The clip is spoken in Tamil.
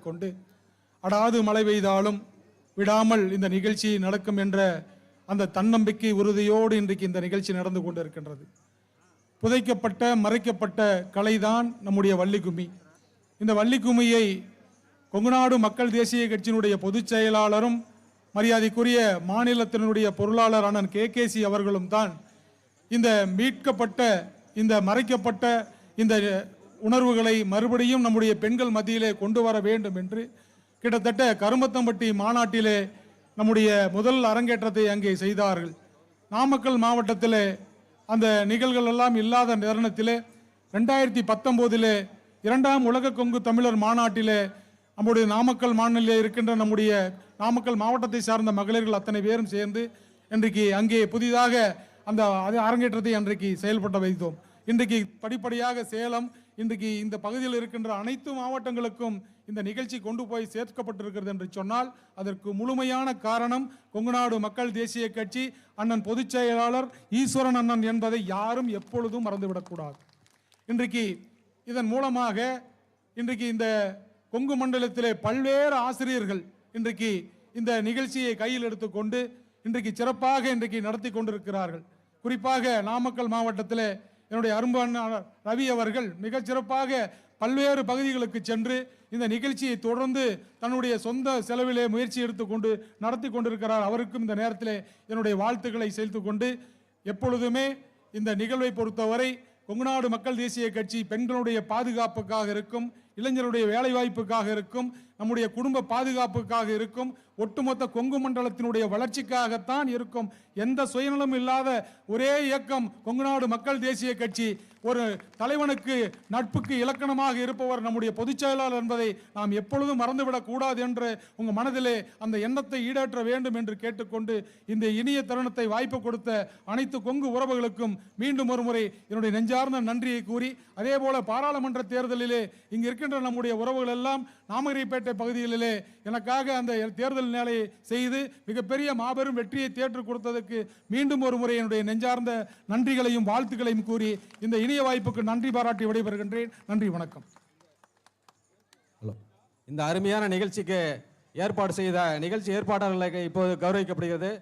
கொண்டு அடாது மழை பெய்தாலும் விடாமல் இந்த நிகழ்ச்சி நடக்கும் என்ற அந்த தன்னம்பிக்கை உறுதியோடு இன்றைக்கு இந்த நிகழ்ச்சி நடந்து கொண்டிருக்கின்றது. புதைக்கப்பட்ட மறைக்கப்பட்ட கலைதான் நம்முடைய வள்ளிக்கும்மி. இந்த வள்ளிக்கும்மியை கொங்குநாடு மக்கள் தேசிய கட்சியினுடைய பொதுச் செயலாளரும் மரியாதைக்குரிய மாநிலத்தினுடைய பொருளாளர் அண்ணன் கே. கேசி அவர்களும் தான் இந்த மீட்கப்பட்ட இந்த மறைக்கப்பட்ட இந்த உணர்வுகளை மறுபடியும் நம்முடைய பெண்கள் மத்தியிலே கொண்டு வர வேண்டும் என்று கிட்டத்தட்ட கருமத்தம்பட்டி மாநாட்டிலே நம்முடைய முதல் அரங்கேற்றத்தை அங்கே செய்தார்கள். நாமக்கல் மாவட்டத்திலே அந்த நிகழ்கள் எல்லாம் இல்லாத தருணத்திலே ரெண்டாயிரத்தி பத்தொம்போதிலே இரண்டாம் உலக கொங்கு தமிழர் மாநாட்டிலே நம்முடைய நாமக்கல் மாநில இருக்கின்ற நம்முடைய நாமக்கல் மாவட்டத்தை சார்ந்த மகளிர்கள் அத்தனை பேரும் சேர்ந்து இன்றைக்கு அங்கே புதிதாக அந்த அது அரங்கேற்றத்தை அன்றைக்கு செயல்பட வைத்தோம். இன்றைக்கு படிப்படியாக சேலம் இன்றைக்கு இந்த பகுதியில் இருக்கின்ற அனைத்து மாவட்டங்களுக்கும் இந்த நிகழ்ச்சி கொண்டு போய் சேர்க்கப்பட்டிருக்கிறது என்று சொன்னால் அதற்கு முழுமையான காரணம் கொங்குநாடு மக்கள் தேசிய கட்சி அண்ணன் பொதுச் செயலாளர் ஈஸ்வரன் அண்ணன் என்பதை யாரும் எப்பொழுதும் மறந்துவிடக்கூடாது. இன்றைக்கு இதன் மூலமாக இன்றைக்கு இந்த கொங்கு மண்டலத்திலே பல்வேறு ஆசிரியர்கள் இன்றைக்கு இந்த நிகழ்ச்சியை கையில் எடுத்துக்கொண்டு இன்றைக்கு சிறப்பாக இன்றைக்கு நடத்தி கொண்டிருக்கிறார்கள். குறிப்பாக நாமக்கல் மாவட்டத்தில் என்னுடைய அரும்பு ரவி அவர்கள் மிகச்சிறப்பாக பல்வேறு பகுதிகளுக்கு சென்று இந்த நிகழ்ச்சியை தொடர்ந்து தன்னுடைய சொந்த செலவிலே முயற்சி எடுத்துக்கொண்டு நடத்தி கொண்டிருக்கிறார். அவருக்கும் இந்த நேரத்தில் என்னுடைய வாழ்த்துக்களை செலுத்து கொண்டு எப்பொழுதுமே இந்த நிகழ்வை பொறுத்தவரை கொங்குநாடு மக்கள் தேசிய கட்சி பெண்களுடைய பாதுகாப்புக்காக இருக்கும் இளைஞருடைய வேலைவாய்ப்புக்காக இருக்கும் நம்முடைய குடும்ப பாதுகாப்புக்காக இருக்கும். ஒட்டுமொத்த கொங்கு மண்டலத்தினுடைய வளர்ச்சிக்காகத்தான் இருக்கும். எந்த சுயநலமும் இல்லாத ஒரே இயக்கம் கொங்குநாடு மக்கள் தேசிய கட்சி ஒரு தலைவனுக்கு நட்புக்கு இலக்கணமாக இருப்பவர் நம்முடைய பொதுச் செயலாளர் என்பதை நாம் எப்பொழுதும் மறந்துவிடக் கூடாது என்று உங்கள் மனதிலே அந்த எண்ணத்தை ஈடேற்ற வேண்டும் என்று கேட்டுக்கொண்டு இந்த இனிய தருணத்தை வாய்ப்பு கொடுத்த அனைத்து கொங்கு உறவுகளுக்கும் மீண்டும் ஒருமுறை என்னுடைய நெஞ்சார்ந்த நன்றியை கூறி அதே போல பாராளுமன்ற தேர்தலிலே இங்கு இருக்கின்ற நம்முடைய உறவுகள் எல்லாம் நாமகிரிப்பேட்டை பகுதிகளிலே எனக்காக அந்த தேர்தல் நிலையை செய்து மிகப்பெரிய மாபெரும் வெற்றியை தேற்று கொடுத்ததற்கு மீண்டும் ஒரு முறை என்னுடைய நெஞ்சார்ந்த நன்றிகளையும் வாழ்த்துக்களையும் கூறி இந்த இணைய வாய்ப்புக்கு நன்றி பாராட்டி விடைபெறுகின்றேன். நன்றி வணக்கம். ஹலோ. இந்த அருமையான நிகழ்ச்சிக்கு ஏற்பாடு செய்த நிகழ்ச்சி ஏற்பாட்டாளர்களுக்கு இப்போது கௌரவிக்கப்படுகிறது.